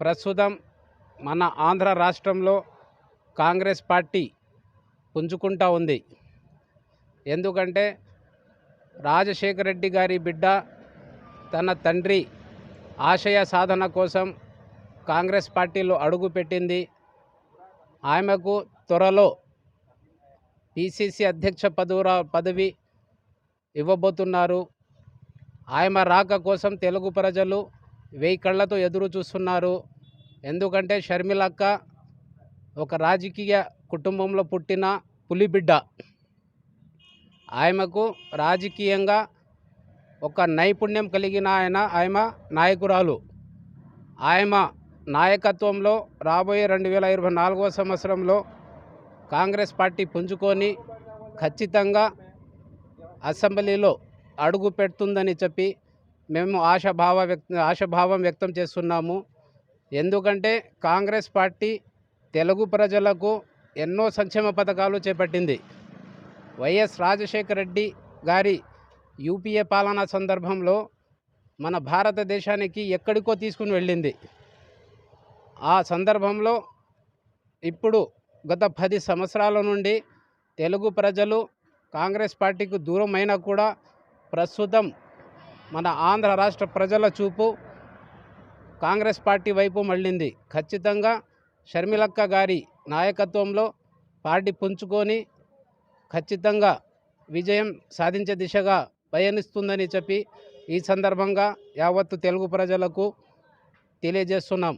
ప్రస్తుతం మన ఆంధ్ర రాష్ట్రంలో కాంగ్రెస్ పార్టీ పుంజుకుంటా ఉంది. ఎందుకంటే రాజశేఖర రెడ్డి గారి బిడ్డ తన తండ్రి ఆశయ సాధన కోసం కాంగ్రెస్ పార్టీలో అడుగుపెట్టింది ఆమెకు త్వరలో పిసిసి అధ్యక్ష పదవురా పదవి ఇవ్వబోతున్నారు. ఆమె రాక కోసం తెలుగు ప్రజలు వెయ్యి కళ్ళతో ఎదురు చూస్తున్నారు. ఎందుకంటే షర్మిలక్క ఒక రాజకీయ కుటుంబంలో పుట్టిన పులిబిడ్డ. ఆమెకు రాజకీయంగా ఒక నైపుణ్యం కలిగిన ఆయన ఆమె నాయకురాలు. ఆమె నాయకత్వంలో రాబోయే రెండు వేల ఇరవై నాలుగవ సంవత్సరంలో కాంగ్రెస్ పార్టీ పుంజుకొని ఖచ్చితంగా అసెంబ్లీలో అడుగు పెడుతుందని చెప్పి మేము ఆశాభావ వ్యక్త ఆశాభావం వ్యక్తం చేస్తున్నాము. ఎందుకంటే కాంగ్రెస్ పార్టీ తెలుగు ప్రజలకు ఎన్నో సంక్షేమ పథకాలు చేపట్టింది. వైఎస్ రాజశేఖర రెడ్డి గారి యూపీఏ పాలనా సందర్భంలో మన భారతదేశానికి ఎక్కడికో తీసుకుని వెళ్ళింది. ఆ సందర్భంలో ఇప్పుడు గత పది సంవత్సరాల నుండి తెలుగు ప్రజలు కాంగ్రెస్ పార్టీకి దూరమైనా కూడా ప్రస్తుతం మన ఆంధ్ర రాష్ట్ర ప్రజల చూపు కాంగ్రెస్ పార్టీ వైపు మళ్ళింది. ఖచ్చితంగా షర్మిలక్క గారి నాయకత్వంలో పార్టీ పుంజుకొని ఖచ్చితంగా విజయం సాధించే దిశగా పయనిస్తుందని చెప్పి ఈ సందర్భంగా యావత్తు తెలుగు ప్రజలకు తెలియజేస్తున్నాం.